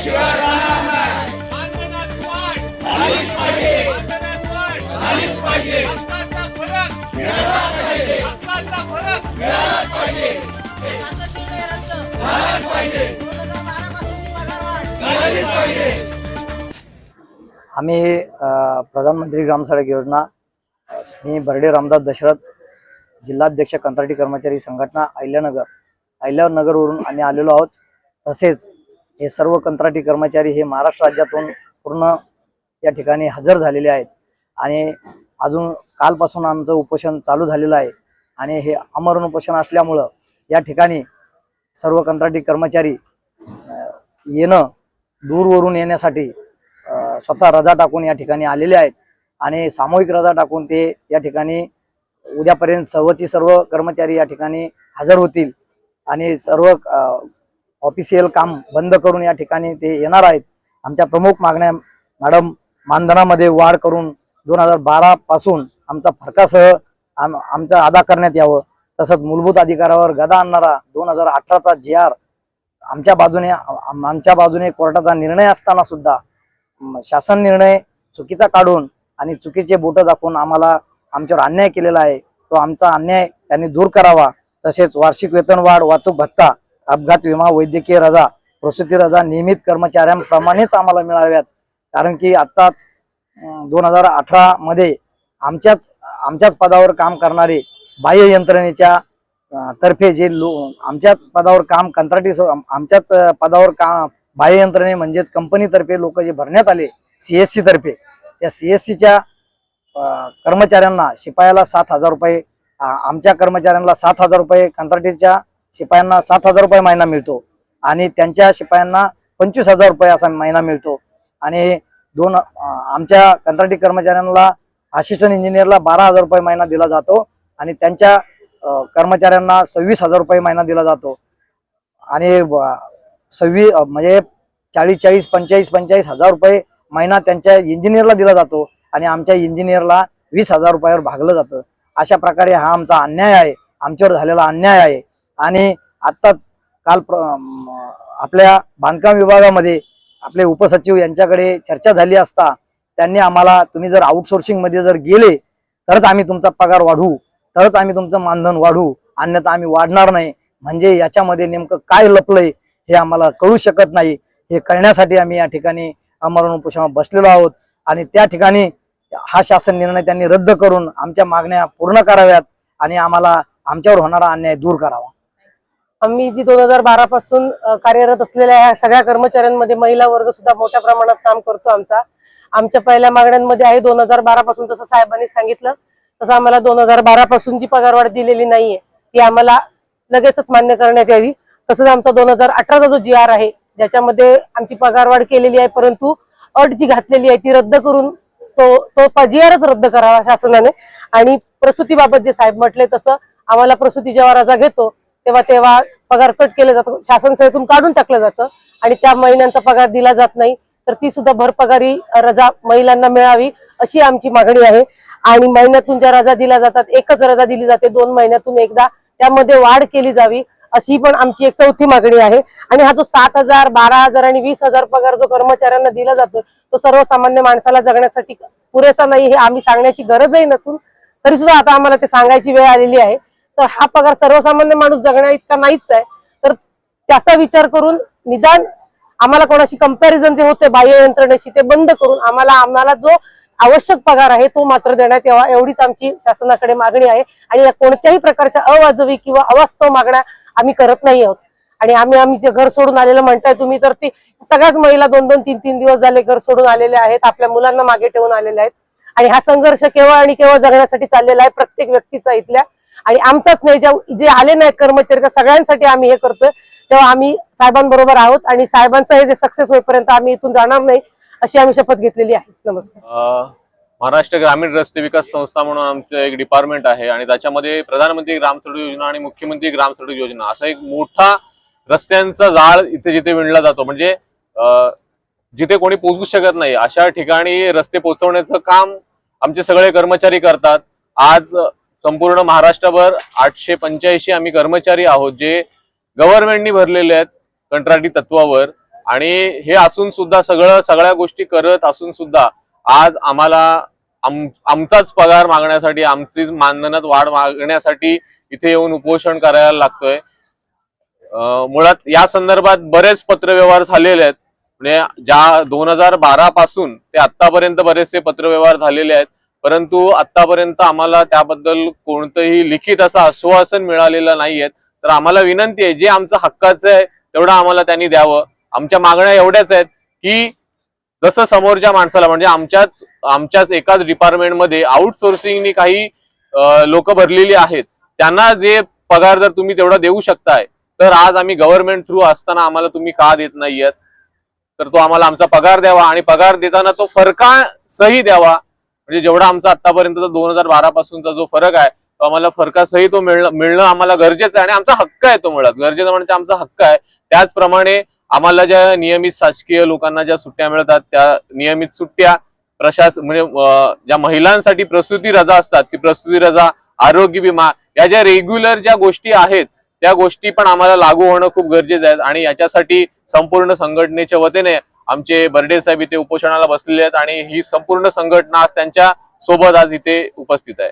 आम्ही प्रधानमंत्री ग्रामसडक योजना मी बर्डे रामदास दशरथ जिल्हाध्यक्ष कंत्राटी कर्मचारी संघटना अहिल्यानगर अहिल्यानगरवरून आम्ही आलेलो आहोत. तसेच हे सर्व कंत्राटी कर्मचारी हे महाराष्ट्र राज्यातून पूर्ण या ठिकाणी हजर झालेले आहेत. आणि अजून कालपासून आमचं उपोषण चालू झालेलं आहे. आणि हे अमरण उपोषण असल्यामुळं या ठिकाणी सर्व कंत्राटी कर्मचारी येणं दूरवरून येण्यासाठी स्वतः रजा टाकून या ठिकाणी आलेले आहेत. आणि सामूहिक रजा टाकून ते या ठिकाणी उद्यापर्यंत सर्वची सर्व कर्मचारी या ठिकाणी हजर होतील. आणि सर्व ऑफिशियल काम बंद करून या ठिकाणी ते येणार आहेत. आमच्या प्रमुख मागण्या मॅडम मानधनामध्ये वाढ करून दोन हजार बारा पासून आमचा फरकासह आम आमचा अदा करण्यात यावं. तसंच मूलभूत अधिकारावर गदा आणणारा दोन हजार अठराचा जी आर आमच्या बाजूने आमच्या बाजूने कोर्टाचा निर्णय असताना सुद्धा शासन निर्णय चुकीचा काढून आणि चुकीचे बोट दाखवून आम्हाला आमच्यावर अन्याय केलेला आहे. तो आमचा अन्याय त्यांनी दूर करावा. तसेच वार्षिक वेतनवाढ वाहतूक भत्ता अपघात विमा वैद्यकीय रजा प्रसूती रजा नियमित कर्मचाऱ्यांप्रमाणेच आम्हाला मिळाव्यात. कारण की आत्ताच दोन हजार अठरामध्ये आमच्याच आमच्याच पदावर काम करणारे बाह्य यंत्रणेच्या तर्फे जे लो आमच्याच पदावर काम कंत्राटी सो- आमच्याच पदावर काम बाह्य यंत्रणे म्हणजेच कंपनीतर्फे लोक जे भरण्यात आले सी एस सी तर्फे त्या सीच्या कर्मचाऱ्यांना शिपायाला सात हजार रुपये आमच्या कर्मचाऱ्यांना सात हजार रुपये कंत्राटीच्या शिपायांना सात हजार रुपये महिना मिळतो. आणि त्यांच्या शिपायांना पंचवीस हजार रुपये असा महिना मिळतो. आणि दोन आमच्या कंत्राटी कर्मचाऱ्यांना असिस्टंट इंजिनियरला बारा हजार रुपये महिना दिला जातो. आणि त्यांच्या कर्मचाऱ्यांना सव्वीस हजार रुपये महिना दिला जातो. आणि सव्वीस म्हणजे चाळीस चाळीस पंचेचाळीस पंचेचाळीस हजार रुपये महिना त्यांच्या इंजिनियरला दिला जातो. आणि आमच्या इंजिनियरला वीस हजार रुपयावर भागलं जातं. अशा प्रकारे हा आमचा अन्याय आहे. आमच्यावर झालेला अन्याय आहे. आणि आत्ताच काल प्र आपल्या बांधकाम विभागामध्ये आपले उपसचिव यांच्याकडे चर्चा झाली असता त्यांनी आम्हाला तुम्ही जर आउटसोर्सिंगमध्ये जर गेले तरच आम्ही तुमचा पगार वाढवू तरच आम्ही तुमचं मानधन वाढवू अन्यथा आम्ही वाढणार नाही. म्हणजे याच्यामध्ये नेमकं काय लपलंय हे आम्हाला कळू शकत नाही. हे कळण्यासाठी आम्ही या ठिकाणी अमरण उपोषणात बसलेलो आहोत आणि त्या ठिकाणी हा शासन निर्णय त्यांनी रद्द करून आमच्या मागण्या पूर्ण कराव्यात आणि आम्हाला आमच्यावर होणारा अन्याय दूर करावा. आम्ही जी दोन हजार बारा पासून कार्यरत असलेल्या ह्या सगळ्या कर्मचाऱ्यांमध्ये महिला वर्ग सुद्धा मोठ्या प्रमाणात काम करतो आमचा. आमच्या पहिल्या मागण्यांमध्ये आहे दोन हजार बारा पासून जसं साहेबांनी सांगितलं तसं आम्हाला दोन हजार बारा पासून जी पगारवाढ दिलेली नाहीये ती आम्हाला लगेचच मान्य करण्यात यावी. तसंच आमचा दोन हजार अठराचा जो जी आर आहे ज्याच्यामध्ये आमची पगारवाढ केलेली आहे परंतु अट जी घातलेली आहे ती रद्द करून तो तो जी आरच रद्द करावा शासनाने. आणि प्रसूतीबाबत जे साहेब म्हटले तसं आम्हाला प्रसूती जेव्हा रजा घेतो तेव्हा तेव्हा पगार कट केलं जातं. शासन सेवेतून काढून टाकलं जातं. आणि त्या महिन्यांचा पगार दिला जात नाही. तर ती सुद्धा भरपगारी रजा महिलांना मिळावी अशी आमची मागणी आहे. आणि महिन्यातून ज्या रजा दिल्या जातात एकच रजा दिली जाते. दोन महिन्यातून एकदा त्यामध्ये वाढ केली जावी अशी पण आमची एक चौथी मागणी आहे. आणि हा जो सात हजार बारा हजार आणि वीस हजार पगार जो कर्मचाऱ्यांना दिला जातो तो सर्वसामान्य माणसाला जगण्यासाठी पुरेसा नाही हे आम्ही सांगण्याची गरजही नसून तरी सुद्धा आता आम्हाला ते सांगायची वेळ आलेली आहे. तर हा पगार सर्वसामान्य माणूस जगण्या इतका नाहीच आहे. तर त्याचा विचार करून निदान आम्हाला कोणाशी कंपॅरिझन जे होते बाह्य यंत्रणेशी ते बंद करून आम्हाला आम्हाला जो आवश्यक पगार आहे तो मात्र देण्यात यावा एवढीच आमची शासनाकडे मागणी आहे. आणि या कोणत्याही प्रकारच्या अवाजवी किंवा अवास्तव मागण्या आम्ही करत नाही आहोत. आणि आम्ही आम्ही जे घर सोडून आलेलं म्हणताय तुम्ही तर ती सगळ्याच महिला दोन दोन तीन तीन दिवस झाले घर सोडून आलेले आहेत आपल्या मुलांना मागे ठेवून आलेले आहेत. आणि हा संघर्ष केवळ आणि केवळ जगण्यासाठी चाललेला आहे प्रत्येक व्यक्तीचा इथल्या आणि आमचाच नाही ज्या जे आले नाहीत कर्मचारी त्या सगळ्यांसाठी आम्ही हे करतोय. तेव्हा आम्ही साहेबांबरोबर आहोत आणि साहेबांचं हे जे सक्सेस होईपर्यंत आम्ही इथून जाणार नाही अशी आम्ही शपथ घेतलेली आहे. नमस्कार. महाराष्ट्र ग्रामीण रस्ते विकास संस्था म्हणून आमचं एक डिपार्टमेंट आहे आणि त्याच्यामध्ये प्रधानमंत्री ग्राम सडक योजना आणि मुख्यमंत्री ग्राम सडक योजना असा एक मोठा रस्त्यांचा जाळ इथे जिथे विणला जातो. म्हणजे जिथे कोणी पोहोचू शकत नाही अशा ठिकाणी रस्ते पोहोचवण्याचं काम आमचे सगळे कर्मचारी करतात. आज संपूर्ण महाराष्ट्रभर आठशे पंच्याऐंशी आम्ही कर्मचारी आहोत जे गव्हर्नमेंटनी भरलेले आहेत कंत्राटी तत्वावर. आणि हे असून सुद्धा सगळं सगळ्या गोष्टी करत असून सुद्धा आज आम्हाला आम आमचाच पगार मागण्यासाठी आमचीच मानधनात वाढ मागण्यासाठी इथे येऊन उपोषण करायला लागतोय. मुळात या संदर्भात बरेच पत्रव्यवहार झालेले आहेत. म्हणजे ज्या दोन हजार बारा पासून ते आतापर्यंत बरेचसे पत्रव्यवहार झालेले आहेत. परंतु आतापर्यंत आम्हाला त्याबद्दल कोणतंही लिखित असं आश्वासन मिळालेलं नाहीये तर आम्हाला विनंती आहे जे आमचं हक्काचं आहे तेवढं आम्हाला त्यांनी द्यावं. आमच्या मागण्या एवढ्याच आहेत की जसं समोरच्या माणसाला म्हणजे आमच्याच आमच्याच एकाच डिपार्टमेंटमध्ये आउटसोर्सिंगनी काही लोक भरलेली आहेत. त्यांना जे पगार जर तुम्ही तेवढा देऊ शकताय तर आज आम्ही गव्हर्नमेंट थ्रू असताना आम्हाला तुम्ही का देत नाहीयेत? तर तो आम्हाला आमचा पगार द्यावा आणि पगार देताना तो फरका सही द्यावा. म्हणजे जेवढा आमचा आतापर्यंतचा दोन हजार बारा पासूनचा जो फरक आहे तो आम्हाला फरकासही तो मिळणं मिळणं आम्हाला गरजेचं आहे आणि आमचा हक्क आहे तो मिळत. गरजेचं म्हणजे आमचा हक्क आहे. त्याचप्रमाणे आम्हाला ज्या नियमित शासकीय लोकांना ज्या सुट्ट्या मिळतात त्या नियमित सुट्ट्या प्रशासन म्हणजे ज्या महिलांसाठी प्रसूती रजा असतात ती प्रसूती रजा आरोग्य विमा या ज्या रेग्युलर ज्या गोष्टी आहेत त्या गोष्टी पण आम्हाला लागू होणं खूप गरजेचं आहे आणि याच्यासाठी संपूर्ण संघटनेच्या वतीने आमचे बर्डे साहेब इथे उपोषणाला बसलेले आहेत आणि ही संपूर्ण संघटना आज त्यांच्यासोबत आज इथे उपस्थित आहे.